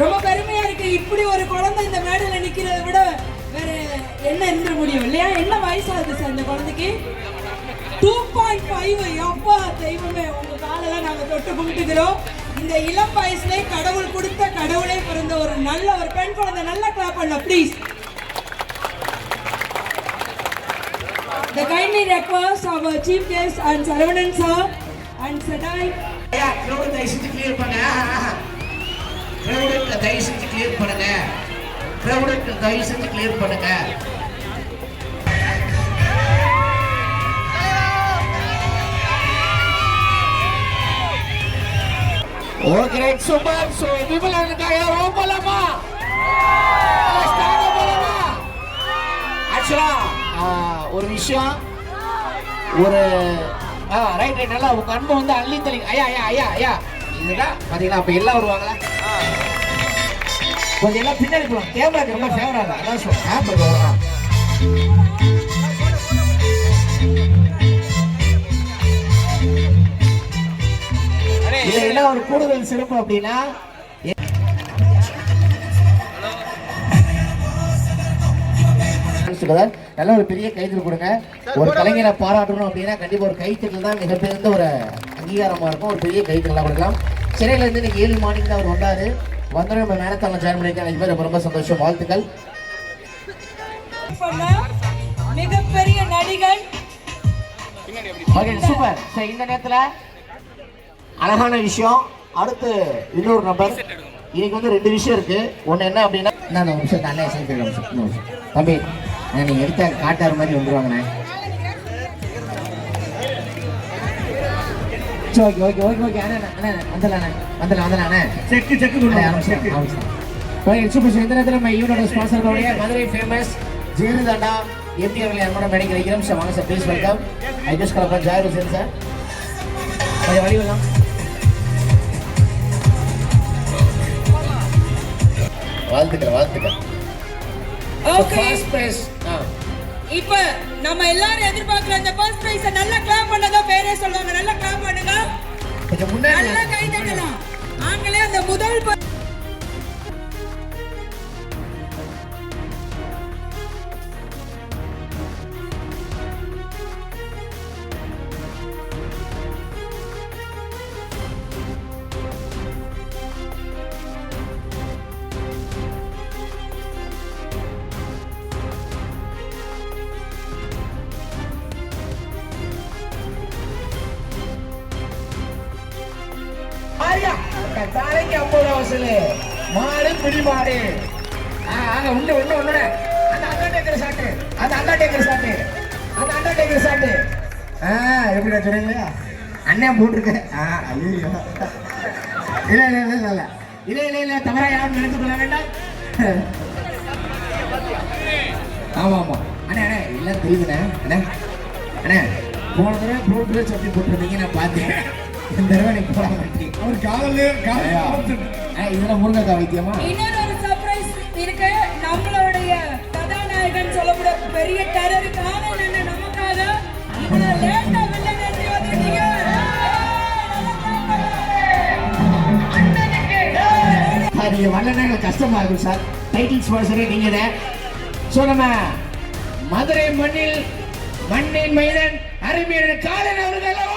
ரொம்ப பெருமையா இருக்கு. இப்படி ஒரு குழந்தை இந்த மேடையில நிக்கிறத விட வேற என்ன இருந்துட முடியும் இல்லையா? என்ன வயசாகுது சார் இந்த குழந்தைக்கு? டூ பாயிண்ட் ஃபைவ் எப்பா தெய்வமே உங்க காலெல்லாம் நாங்கள் தொட்டு கும்பிட்டுக்கிறோம். இந்த இளம் வயசுலேயே கடவுள் கொடுத்த கடவுளே பிறந்த ஒரு நல்ல ஒரு பெண் குழந்தை. நல்ல கிளாப் பண்ணலாம் please The kindly request our chief guest and Saravanan sir. And Sadai ஐயா கிரௌடு தயவு செஞ்சு கிளியர் பண்ணுங்க. கிரௌடுக்கு தயவு செஞ்சு கிளியர் பண்ணுங்க. கிரௌடுக்கு தயவு செஞ்சு கிளியர் பண்ணுங்க. Okay right super so Vimala இருக்காங்க ஓ போலாமா ஸ்டார்ட் விஷயம். ஒரு ஆ ரைட் ரைட் நல்லா உங்க அன்பு வந்து அள்ளி தள்ளி ஐயா ஐயா ஐயா ஐயா. இதுதான் பாத்தீங்களா அப்ப எல்லாம் வருவாங்களா? கொஞ்சம் எல்லாம் பின்னாடி போலாம். கேமராக்கு ரொம்ப ஃபேவரா இல்லை அதான் சொல்றேன் ஆ, வரலாம். இதுல என்ன ஒரு கூடுதல் சிறப்பு அப்படின்னா சொல்லுவார். நல்ல ஒரு பெரிய கைத்தல் கொடுங்க. ஒரு கலைஞரை பாராட்டணும் அப்படின்னா கண்டிப்பா ஒரு கைத்தல் தான் மிகப்பெரிய ஒரு அங்கீகாரமா இருக்கும். ஒரு பெரிய கைத்தல் கொடுக்கலாம். சென்னையில இருந்து இன்னைக்கு ஏழு மார்னிங் தான் அவர் வந்தாரு. வந்தோடனே நம்ம மேரத்தான்ல ஜாயின் பேர் ரொம்ப ரொம்ப சந்தோஷம். வாழ்த்துக்கள். மிகப்பெரிய நடிகர். ஓகே சூப்பர் சரி இந்த நேரத்துல அழகான விஷயம். அடுத்து இன்னொரு நம்பர் இன்னைக்கு வந்து ரெண்டு விஷயம் இருக்கு. ஒண்ணு என்ன அப்படின்னா நான் நிமிஷம் தண்ணே. தம்பி நான் நீங்க எடுத்த காட்டாறு மாதிரி வந்துருவாங்கண்ணே. சரி ஓகே ஓகே ஓகே ஓகே. அண்ணா அண்ணா வந்துடலாம் வந்துடலாம் அண்ணா செக்கு செக்கு அண்ணா, ஆரம்பிச்சிடலாம், ஆரம்பிச்சிடலாம். ஓகே சூப்பர் சார் இந்த நேரத்தில் நம்ம ஈவனோட ஸ்பான்சர்களுடைய மதுரை ஃபேமஸ் ஜெயலலிதாண்டா எம்டி அவர்களை அன்போட மேடைக்கு வைக்கிறோம். சார் வாங்க sir please welcome I just call upon Joy Hussain sir கொஞ்சம் வழி வரலாம். வாழ்த்துக்கள் வாழ்த்துக்கள். ஓகே இப்ப நம்ம எல்லாரும் எதிர்பார்க்கிற அந்த தலைக்கு ஐம்பது ரூபா வசூலு. மாடு பிடி மாடு ஆக உண்டு உண்டு உண்டு அந்த அண்டர்டேக்கர் சாட்டு அந்த அண்டர்டேக்கர் சாட்டு அந்த அண்டர்டேக்கர் சாட்டு ஆ எப்படி சொல்றீங்களா அண்ணன் போட்டிருக்க. ஆ ஐயோ இல்ல இல்ல இல்ல இல்ல. இல்ல இல்ல இல்ல தவறா யாரும் நினைத்து கொள்ள வேண்டாம். ஆமா ஆமா. அண்ணே அண்ணே எல்லாம் தெரியுதுண்ணே. அண்ணே அண்ணே போன தடவை போட்டு சட்டி போட்டிருந்தீங்க நான் பார்த்தேன். இந்த தடவை நீ போட மாட்டீங்க அவர் காதலே ஐயா. காதல் ஆ, இதெல்லாம் முருங்கக்கா வைத்தியமா? இன்னொரு ஒரு சர்ப்ரைஸ் இருக்கு. நம்மளுடைய கதாநாயகன் சொல்லக்கூடிய பெரிய டெரர் காணல் என்ன? நமக்காக இவ்வளவு லேட்டா வில்லன் என்று வந்திருக்கீங்க. சார் நீங்க வரலன்னா கஷ்டமா இருக்கும் சார். டைட்டில் ஸ்பான்சரே நீங்க தான் ஸோ நம்ம மதுரை மண்ணில் மண்ணின் மைதன் அருமையான காலன் அவர்கள் எல்லாம்